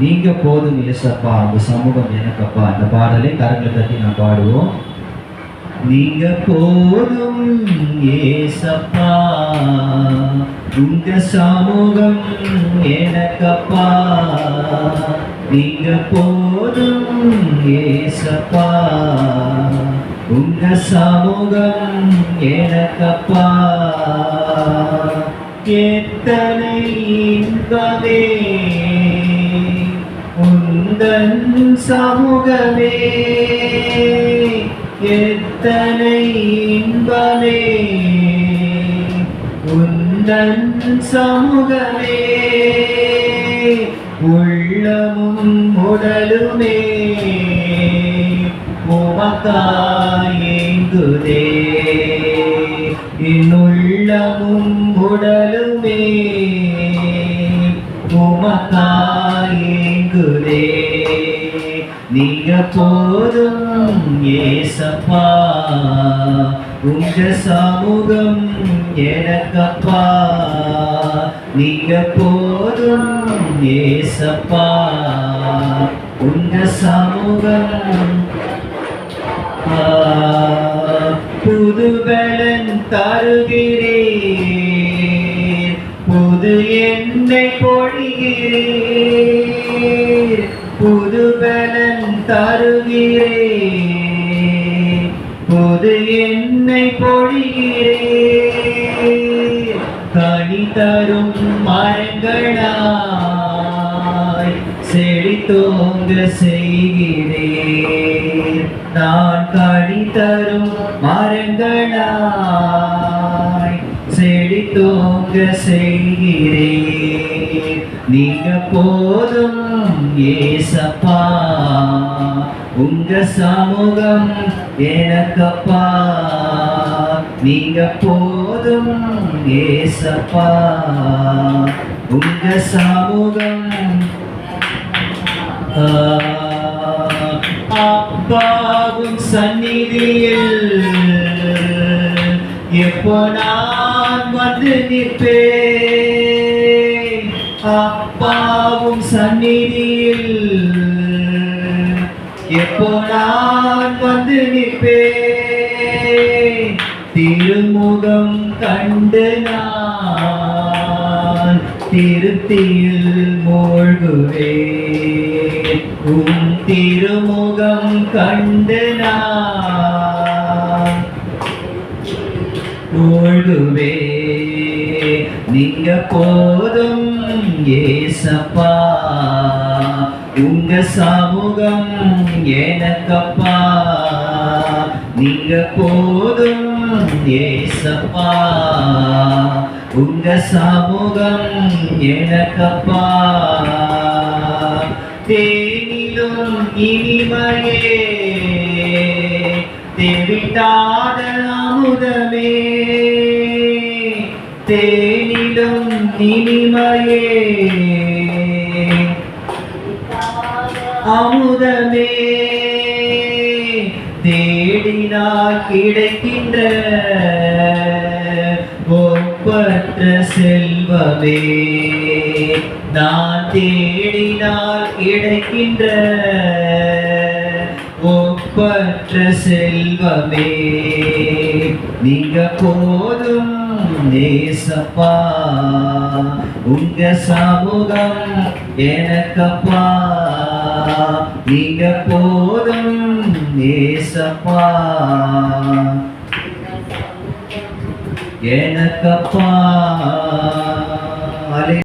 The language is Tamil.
நீங்க போதும் இயேசப்பா உங்க சமூகம் எனக்கப்பா. இந்த பாடலை கரங்களை தட்டி நான் பாடுவோம். நீங்க போதும் ஏசப்பா உங்க சமூகம் எனக்கப்பா. நீங்க போதும் ஏசப்பா உங்க சமூகம் எனக்கப்பா. எத்தனை இன்பமே சமூகமே எத்தனை இன்பமே. உந்தன் சமூகமே உள்ளமும் உடலுமே. உமக்காயேங்குதே என்னுள்ளமும் உடலுமே. உமக்கா நீங்க போதும் ஏசப்பா உங்க சமூகம் எனக்கப்பா. நீங்க போதும் ஏசப்பா உங்க சமூகம் புது பலன் தருகிறேன் புது என்னை தருகிறே. பொது என்னை பொழிகிறே. கனி தரும் மரங்களாய் செழித்தோங்க செய்கிறேன் நான் கனி தரும் மரங்களாய் செழித்தோங்க போக செய்கிறேன் நீங்க போதும் ஏசப்பா. உங்க சமூகம் எனக்கப்பா. நீங்க போதும் ஏசப்பா. உங்க சமூகம். அப்பாவும் சந்நிதியில். எப்போ நான் வந்து நிற்பே அப்பாவும் சந்நிதியில். எப்போ நான் வந்து நிற்பே திருமுகம் கண்டு நான் திருத்தியில் மூழ்குவே உன் திருமுகம் கண்டு நான் மூழ்குவே நீங்க போதும் ஏசப்பா. உங்க சமூகம் எனக்கப்பா. நீங்க போதும் ஏசப்பா. உங்க சமூகம் எனக்கப்பா. தேனிலும் இனிமையே. தேவிட்டாத அமுதமே தேனிலும் இனிமையே. அமுதமே. தேடினால் கிடைக்கின்ற ஒப்பற்ற செல்வமே. நான் தேடினால் கிடைக்கின்ற ஒப்பற்ற செல்வமே. நீங்க போதும் நேசப்பா. உங்க சமூகம் எனக்கப்பா. நீங்க போதும் நேசப்பா. எனக்கப்பா.